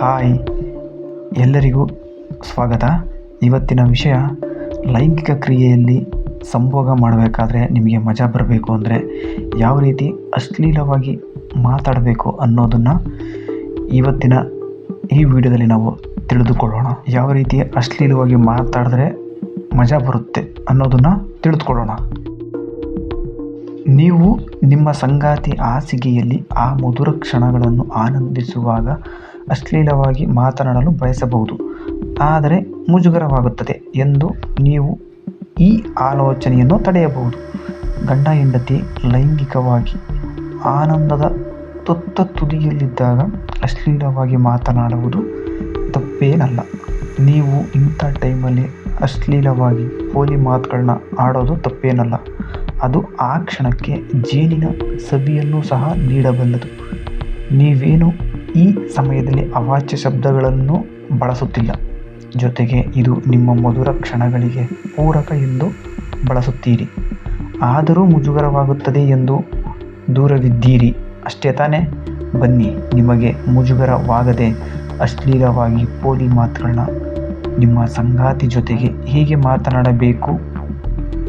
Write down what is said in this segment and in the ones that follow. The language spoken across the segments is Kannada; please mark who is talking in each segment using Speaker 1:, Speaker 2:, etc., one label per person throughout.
Speaker 1: ಹಾಯ್. ಎಲ್ಲರಿಗೂ ಸ್ವಾಗತ. ಇವತ್ತಿನ ವಿಷಯ ಲೈಂಗಿಕ ಕ್ರಿಯೆಯಲ್ಲಿ ಸಂಭೋಗ ಮಾಡಬೇಕಾದ್ರೆ ನಿಮಗೆ ಮಜಾ ಬರಬೇಕು ಅಂದರೆ ಯಾವ ರೀತಿ ಅಶ್ಲೀಲವಾಗಿ ಮಾತಾಡಬೇಕು ಅನ್ನೋದನ್ನು ಇವತ್ತಿನ ಈ ವಿಡಿಯೋದಲ್ಲಿ ನಾವು ತಿಳಿದುಕೊಳ್ಳೋಣ. ಯಾವ ರೀತಿ ಅಶ್ಲೀಲವಾಗಿ ಮಾತಾಡಿದ್ರೆ ಮಜಾ ಬರುತ್ತೆ ಅನ್ನೋದನ್ನು ತಿಳಿದುಕೊಳ್ಳೋಣ. ನೀವು ನಿಮ್ಮ ಸಂಗಾತಿ ಹಾಸಿಗೆಯಲ್ಲಿ ಆ ಮಧುರ ಕ್ಷಣಗಳನ್ನು ಆನಂದಿಸುವಾಗ ಅಶ್ಲೀಲವಾಗಿ ಮಾತನಾಡಲು ಬಯಸಬಹುದು. ಆದರೆ ಮುಜುಗರವಾಗುತ್ತದೆ ಎಂದು ನೀವು ಈ ಆಲೋಚನೆಯನ್ನು ತಡೆಯಬಹುದು. ಗಂಡ ಹೆಂಡತಿ ಲೈಂಗಿಕವಾಗಿ ಆನಂದದ ತುತ್ತ ತುದಿಯಲ್ಲಿದ್ದಾಗ ಅಶ್ಲೀಲವಾಗಿ ಮಾತನಾಡುವುದು ತಪ್ಪೇನಲ್ಲ. ನೀವು ಇಂಥ ಟೈಮಲ್ಲಿ ಅಶ್ಲೀಲವಾಗಿ ಪೋಲಿ ಮಾತುಗಳನ್ನ ಆಡೋದು ತಪ್ಪೇನಲ್ಲ. ಅದು ಆ ಕ್ಷಣಕ್ಕೆ ಜೇನಿನ ಸವಿಯನ್ನು ಸಹ ನೀಡಬಲ್ಲದು. ನೀವೇನು ಈ ಸಮಯದಲ್ಲಿ ಅವಾಚ್ಯ ಶಬ್ದಗಳನ್ನು ಬಳಸುತ್ತಿಲ್ಲ. ಜೊತೆಗೆ ಇದು ನಿಮ್ಮ ಮಧುರ ಕ್ಷಣಗಳಿಗೆ ಪೂರಕ ಎಂದು ಬಳಸುತ್ತೀರಿ. ಆದರೂ ಮುಜುಗರವಾಗುತ್ತದೆ ಎಂದು ದೂರವಿದ್ದೀರಿ. ಅಷ್ಟೇ ತಾನೇ? ಬನ್ನಿ, ನಿಮಗೆ ಮುಜುಗರವಾಗದೆ ಅಶ್ಲೀಲವಾಗಿ ಪೋಲಿ ಮಾತುಗಳನ್ನ ನಿಮ್ಮ ಸಂಗಾತಿ ಜೊತೆಗೆ ಹೇಗೆ ಮಾತನಾಡಬೇಕು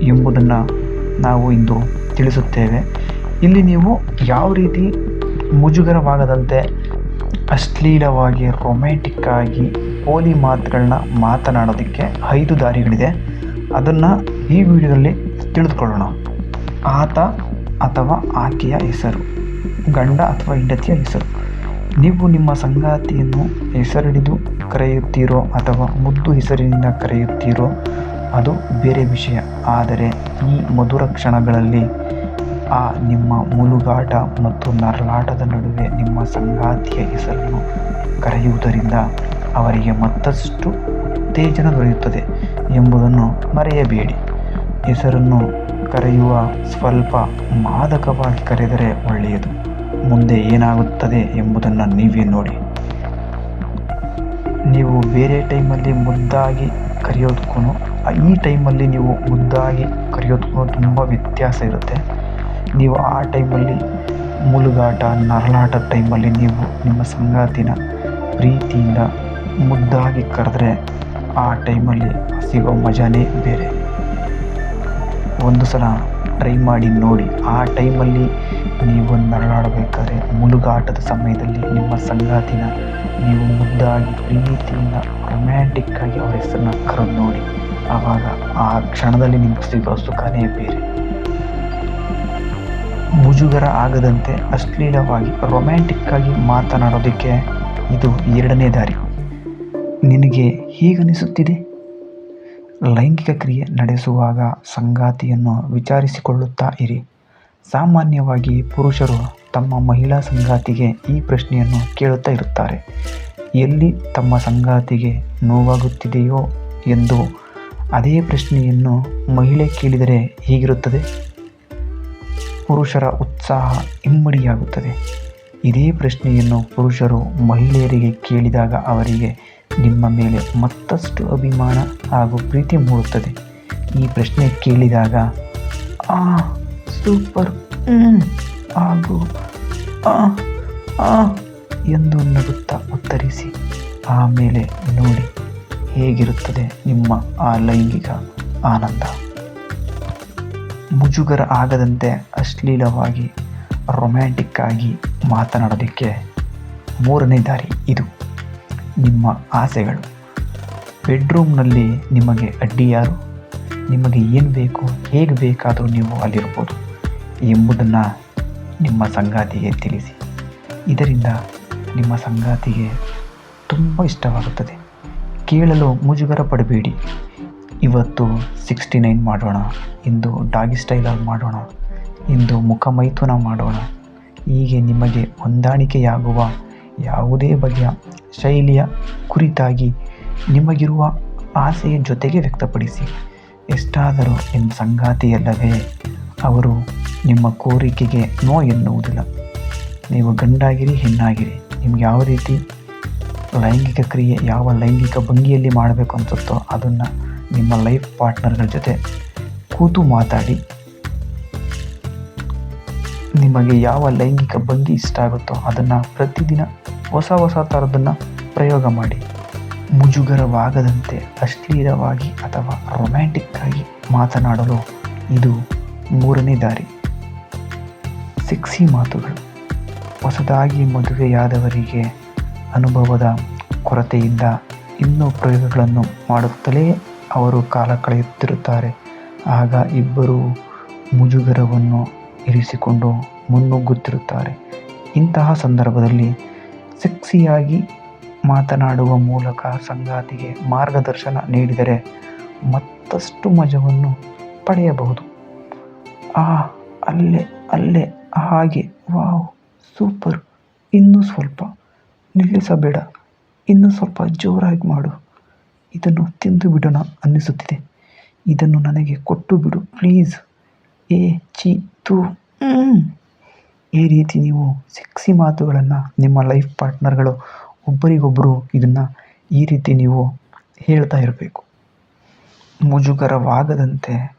Speaker 1: ಎಂಬುದನ್ನು ನಾವು ಇಂದು ತಿಳಿಸುತ್ತೇವೆ. ಇಲ್ಲಿ ನೀವು ಯಾವ ರೀತಿ ಮುಜುಗರವಾಗದಂತೆ ಅಶ್ಲೀಲವಾಗಿ ರೊಮ್ಯಾಂಟಿಕ್ ಆಗಿ ಪೋಲಿ ಮಾತುಗಳನ್ನ ಮಾತನಾಡೋದಕ್ಕೆ ಐದು ದಾರಿಗಳಿದೆ. ಅದನ್ನು ಈ ವಿಡಿಯೋದಲ್ಲಿ ತಿಳಿದುಕೊಳ್ಳೋಣ. ಆತ ಅಥವಾ ಆಕೆಯ ಹೆಸರು, ಗಂಡ ಅಥವಾ ಹೆಂಡತಿಯ ಹೆಸರು. ನೀವು ನಿಮ್ಮ ಸಂಗಾತಿಯನ್ನು ಹೆಸರಿಡಿದು ಕರೆಯುತ್ತೀರೋ ಅಥವಾ ಮುದ್ದು ಹೆಸರಿನಿಂದ ಕರೆಯುತ್ತೀರೋ, ಅದು ಬೇರೆ ವಿಷಯ. ಆದರೆ ಈ ಮಧುರ ಕ್ಷಣಗಳಲ್ಲಿ ಆ ನಿಮ್ಮ ಮುಲುಗಾಟ ಮತ್ತು ನರಳಾಟದ ನಡುವೆ ನಿಮ್ಮ ಸಂಗಾತಿಯ ಹೆಸರನ್ನು ಕರೆಯುವುದರಿಂದ ಅವರಿಗೆ ಮತ್ತಷ್ಟು ಉತ್ತೇಜನ ದೊರೆಯುತ್ತದೆ ಎಂಬುದನ್ನು ಮರೆಯಬೇಡಿ. ಹೆಸರನ್ನು ಕರೆಯುವ ಸ್ವಲ್ಪ ಮಾದಕವಾಗಿ ಕರೆದರೆ ಒಳ್ಳೆಯದು. ಮುಂದೆ ಏನಾಗುತ್ತದೆ ಎಂಬುದನ್ನು ನೀವೇ ನೋಡಿ. ನೀವು ಬೇರೆ ಟೈಮಲ್ಲಿ ಮುದ್ದಾಗಿ ಕರೆಯೋದಕ್ಕೂ ಈ ಟೈಮಲ್ಲಿ ನೀವು ಮುದ್ದಾಗಿ ಕರೆಯೋದಕ್ಕೂ ತುಂಬ ವ್ಯತ್ಯಾಸ ಇರುತ್ತೆ. ನೀವು ಆ ಟೈಮಲ್ಲಿ ಮುಳುಗಾಟ ನರಳಾಟದ ಟೈಮಲ್ಲಿ ನೀವು ನಿಮ್ಮ ಸಂಗಾತಿನ ಪ್ರೀತಿಯಿಂದ ಮುದ್ದಾಗಿ ಕರೆದ್ರೆ ಆ ಟೈಮಲ್ಲಿ ಸಿಗೋ ಮಜಾನೇ ಬೇರೆ. ಒಂದು ಸಲ ಟ್ರೈ ಮಾಡಿ ನೋಡಿ. ಆ ಟೈಮಲ್ಲಿ ನೀವು ನರಳಾಡಬೇಕಾದ್ರೆ ಮುಳುಗಾಟದ ಸಮಯದಲ್ಲಿ ನಿಮ್ಮ ಸಂಗಾತಿನ ನೀವು ಮುದ್ದಾಗಿ ಪ್ರೀತಿಯಿಂದ ರೊಮ್ಯಾಂಟಿಕ್ಕಾಗಿ ಅವರ ಹೆಸರನ್ನ ಕರೆದು ನೋಡಿ. ಆವಾಗ ಆ ಕ್ಷಣದಲ್ಲಿ ನಿಮ್ಗೆ ಸಿಗೋ ಸುಖನೇ ಬೇರೆ. ಮುಜುಗರ ಆಗದಂತೆ ಅಶ್ಲೀಲವಾಗಿ ರೊಮ್ಯಾಂಟಿಕ್ಕಾಗಿ ಮಾತನಾಡೋದಕ್ಕೆ ಇದು ಎರಡನೇ ದಾರಿ. ನಿನಗೆ ಹೀಗನಿಸುತ್ತಿದೆ? ಲೈಂಗಿಕ ಕ್ರಿಯೆ ನಡೆಸುವಾಗ ಸಂಗಾತಿಯನ್ನು ವಿಚಾರಿಸಿಕೊಳ್ಳುತ್ತಾ ಇರಿ. ಸಾಮಾನ್ಯವಾಗಿ ಪುರುಷರು ತಮ್ಮ ಮಹಿಳಾ ಸಂಗಾತಿಗೆ ಈ ಪ್ರಶ್ನೆಯನ್ನು ಕೇಳುತ್ತಾ ಇರುತ್ತಾರೆ. ಎಲ್ಲಿ ತಮ್ಮ ಸಂಗಾತಿಗೆ ನೋವಾಗುತ್ತಿದೆಯೋ ಎಂದು ಅದೇ ಪ್ರಶ್ನೆಯನ್ನು ಮಹಿಳೆ ಕೇಳಿದರೆ ಹೇಗಿರುತ್ತದೆ? ಪುರುಷರ ಉತ್ಸಾಹ ಇಮ್ಮಡಿಯಾಗುತ್ತದೆ. ಇದೇ ಪ್ರಶ್ನೆಯನ್ನು ಪುರುಷರು ಮಹಿಳೆಯರಿಗೆ ಕೇಳಿದಾಗ ಅವರಿಗೆ ನಿಮ್ಮ ಮೇಲೆ ಮತ್ತಷ್ಟು ಅಭಿಮಾನ ಹಾಗೂ ಪ್ರೀತಿ ಮೂಡುತ್ತದೆ. ಈ ಪ್ರಶ್ನೆ ಕೇಳಿದಾಗ, ಆ, ಸೂಪರ್ ಹಾಗೂ, ಆ ಆ, ಎಂದು ನಗುತ್ತಾ ಉತ್ತರಿಸಿ, ಆಮೇಲೆ ನೋಡಿ, ಹೇಗಿರುತ್ತದೆ ನಿಮ್ಮ ಆ ಲೈಂಗಿಕ ಆನಂದ? ಮುಜುಗರ ಆಗದಂತೆ ಅಶ್ಲೀಲವಾಗಿ ರೊಮ್ಯಾಂಟಿಕ್ ಆಗಿ ಮಾತನಾಡೋದಕ್ಕೆ ಮೂರನೇ ದಾರಿ ಇದು. ನಿಮ್ಮ ಆಸೆಗಳು. ಬೆಡ್ರೂಮ್ನಲ್ಲಿ ನಿಮಗೆ ಅಡ್ಡಿ ಯಾರು ನಿಮಗೆ ಏನು ಬೇಕು, ಹೇಗೆ ಬೇಕಾದರೂ ನೀವು ಅಲ್ಲಿರ್ಬೋದು. ಎಂಬುದನ್ನು ನಿಮ್ಮ ಸಂಗಾತಿಗೆ ತಿಳಿಸಿ. ಇದರಿಂದ ನಿಮ್ಮ ಸಂಗಾತಿಗೆ ತುಂಬ ಇಷ್ಟವಾಗುತ್ತದೆ. ಕೇಳಲು ಮುಜುಗರ ಪಡಬೇಡಿ. ಇವತ್ತು ಸಿಕ್ಸ್ಟಿ ನೈನ್ ಮಾಡೋಣ. ಇಂದು ಡಾಗಿ ಸ್ಟೈಲಾಗಿ ಮಾಡೋಣ. ಇಂದು ಮುಖಮೈಥುನ ಮಾಡೋಣ. ಹೀಗೆ ನಿಮಗೆ ಹೊಂದಾಣಿಕೆಯಾಗುವ ಯಾವುದೇ ಬಗೆಯ ಶೈಲಿಯ ಕುರಿತಾಗಿ ನಿಮಗಿರುವ ಆಸೆಯ ಜೊತೆಗೆ ವ್ಯಕ್ತಪಡಿಸಿ. ಎಷ್ಟಾದರೂ ನಿಮ್ಮ ಸಂಗಾತಿಯಲ್ಲವೇ, ಅವರು ನಿಮ್ಮ ಕೋರಿಕೆಗೆ ನೋ ಎನ್ನುವುದಿಲ್ಲ. ನೀವು ಗಂಡಾಗಿರಿ, ಹೆಣ್ಣಾಗಿರಿ. ನಿಮ್ಗೆ ಯಾವ ರೀತಿ ಲೈಂಗಿಕ ಕ್ರಿಯೆ, ಯಾವ ಲೈಂಗಿಕ ಭಂಗಿಯಲ್ಲಿ ಮಾಡಬೇಕು ಅನಿಸುತ್ತೋ ಅದನ್ನು ನಿಮ್ಮ ಲೈಫ್ ಪಾರ್ಟ್ನರ್ಗಳ ಜೊತೆ ಕೂತು ಮಾತಾಡಿ. ನಿಮಗೆ ಯಾವ ಲೈಂಗಿಕ ಭಂಗಿ ಇಷ್ಟ ಆಗುತ್ತೋ ಅದನ್ನು ಪ್ರತಿದಿನ ಹೊಸ ಹೊಸ ಥರದನ್ನು ಪ್ರಯೋಗ ಮಾಡಿ. ಮುಜುಗರವಾಗದಂತೆ ಅಶ್ಲೀಲವಾಗಿ ಅಥವಾ ರೊಮ್ಯಾಂಟಿಕ್ಕಾಗಿ ಮಾತನಾಡಲು ಇದು ಮೂರನೇ ದಾರಿ. ಸೆಕ್ಸಿ ಮಾತುಗಳು. ಹೊಸದಾಗಿ ಮದುವೆಯಾದವರಿಗೆ ಅನುಭವದ ಕೊರತೆಯಿಂದ ಇನ್ನೂ ಪ್ರಯೋಗಗಳನ್ನು ಮಾಡುತ್ತಲೇ ಅವರು ಕಾಲ ಕಳೆಯುತ್ತಿರುತ್ತಾರೆ. ಆಗ ಇಬ್ಬರು ಮುಜುಗರವನ್ನು ಇರಿಸಿಕೊಂಡು ಮುನ್ನುಗ್ಗುತ್ತಿರುತ್ತಾರೆ. ಇಂತಹ ಸಂದರ್ಭದಲ್ಲಿ ಸೆಕ್ಸಿಯಾಗಿ ಮಾತನಾಡುವ ಮೂಲಕ ಸಂಗಾತಿಗೆ ಮಾರ್ಗದರ್ಶನ ನೀಡಿದರೆ ಮತ್ತಷ್ಟು ಮಜವನ್ನು ಪಡೆಯಬಹುದು. ಆ, ಅಲ್ಲೇ ಅಲ್ಲೇ, ಹಾಗೆ, ವಾವ್, ಸೂಪರ್. ಇನ್ನೂ ಸ್ವಲ್ಪ ನಿಲ್ಲಿಸಬೇಡ. ಇನ್ನೂ ಸ್ವಲ್ಪ ಜೋರಾಗಿ ಮಾಡು. ಇದನ್ನು ತಿಂದು ಬಿಡೋಣ ಅನ್ನಿಸುತ್ತಿದೆ. ಇದನ್ನು ನನಗೆ ಕೊಟ್ಟು ಬಿಡು, ಪ್ಲೀಸ್. ಏ, ಚಿ ತೂ ಈ ರೀತಿ ನೀವು ಸೆಕ್ಸಿ ಮಾತುಗಳನ್ನು ನಿಮ್ಮ ಲೈಫ್ ಪಾರ್ಟ್ನರ್ಗಳು ಒಬ್ಬರಿಗೊಬ್ಬರು ಇದನ್ನು ಈ ರೀತಿ ನೀವು ಹೇಳ್ತಾ ಇರಬೇಕು. ಮುಜುಗರವಾಗದಂತೆ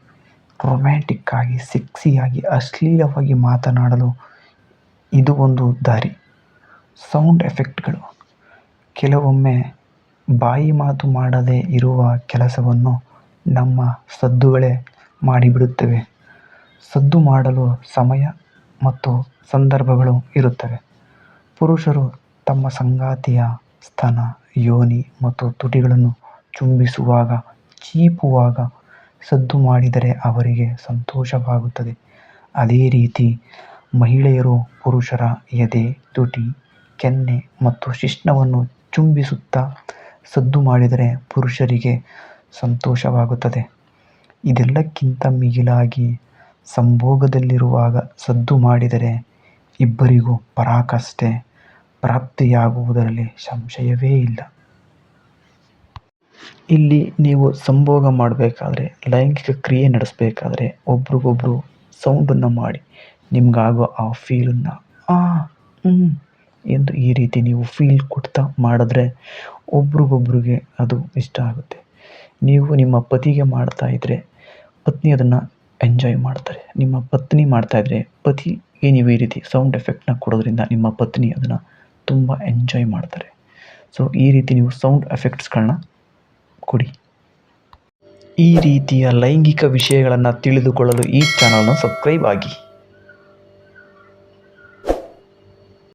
Speaker 1: ರೊಮ್ಯಾಂಟಿಕ್ಕಾಗಿ ಸೆಕ್ಸಿಯಾಗಿ ಅಶ್ಲೀಲವಾಗಿ ಮಾತನಾಡಲು ಇದು ಒಂದು ದಾರಿ. ಸೌಂಡ್ ಎಫೆಕ್ಟ್ಗಳು ಕೆಲವೊಮ್ಮೆ ಬಾಯಿ ಮಾತು ಮಾಡದೇ ಇರುವ ಕೆಲಸವನ್ನು ನಮ್ಮ ಸದ್ದುಗಳೇ ಮಾಡಿಬಿಡುತ್ತವೆ. ಸದ್ದು ಮಾಡಲು ಸಮಯ ಮತ್ತು ಸಂದರ್ಭಗಳು ಇರುತ್ತವೆ. ಪುರುಷರು ತಮ್ಮ ಸಂಗಾತಿಯ ಸ್ತನ, ಯೋನಿ ಮತ್ತು ತುಟಿಗಳನ್ನು ಚುಂಬಿಸುವಾಗ, ಚೀಪುವಾಗ ಸದ್ದು ಮಾಡಿದರೆ ಅವರಿಗೆ ಸಂತೋಷವಾಗುತ್ತದೆ. ಅದೇ ರೀತಿ ಮಹಿಳೆಯರು ಪುರುಷರ ಎದೆ, ತುಟಿ, ಕೆನ್ನೆ ಮತ್ತು ಶಿಶ್ನವನ್ನು ಚುಂಬಿಸುತ್ತಾ ಸದ್ದು ಮಾಡಿದರೆ ಪುರುಷರಿಗೆ ಸಂತೋಷವಾಗುತ್ತದೆ. ಇದೆಲ್ಲಕ್ಕಿಂತ ಮಿಗಿಲಾಗಿ ಸಂಭೋಗದಲ್ಲಿರುವಾಗ ಸದ್ದು ಮಾಡಿದರೆ ಇಬ್ಬರಿಗೂ ಪರಾಕಷ್ಟೆ ಪ್ರಾಪ್ತಿಯಾಗುವುದರಲ್ಲಿ ಸಂಶಯವೇ ಇಲ್ಲ. ಇಲ್ಲಿ ನೀವು ಸಂಭೋಗ ಮಾಡಬೇಕಾದ್ರೆ, ಲೈಂಗಿಕ ಕ್ರಿಯೆ ನಡೆಸಬೇಕಾದ್ರೆ ಒಬ್ರಿಗೊಬ್ರು ಸೌಂಡನ್ನು ಮಾಡಿ ನಿಮಗಾಗೋ ಆ ಫೀಲನ್ನು ಆ ಹ್ಞೂ ಎಂದು ಈ ರೀತಿ ನೀವು ಫೀಲ್ ಕೊಡ್ತಾ ಮಾಡಿದ್ರೆ ಒಬ್ರಿಗೊಬ್ರಿಗೆ ಅದು ಇಷ್ಟ ಆಗುತ್ತೆ. ನೀವು ನಿಮ್ಮ ಪತಿಗೆ ಮಾಡ್ತಾ ಇದ್ದರೆ ಪತ್ನಿ ಅದನ್ನು ಎಂಜಾಯ್ ಮಾಡ್ತಾರೆ. ನಿಮ್ಮ ಪತ್ನಿ ಮಾಡ್ತಾ ಇದ್ದರೆ ಪತಿಗೆ ನೀವು ಈ ರೀತಿ ಸೌಂಡ್ ಎಫೆಕ್ಟ್ನ ಕೊಡೋದ್ರಿಂದ ನಿಮ್ಮ ಪತ್ನಿ ಅದನ್ನು ತುಂಬ ಎಂಜಾಯ್ ಮಾಡ್ತಾರೆ. ಸೊ ಈ ರೀತಿ ನೀವು ಸೌಂಡ್ ಎಫೆಕ್ಟ್ಸ್ಗಳನ್ನ ಕೊಡಿ. ಈ ರೀತಿಯ ಲೈಂಗಿಕ ವಿಷಯಗಳನ್ನು ತಿಳಿದುಕೊಳ್ಳಲು ಈ ಚಾನಲ್ನ ಸಬ್ಸ್ಕ್ರೈಬ್ ಆಗಿ.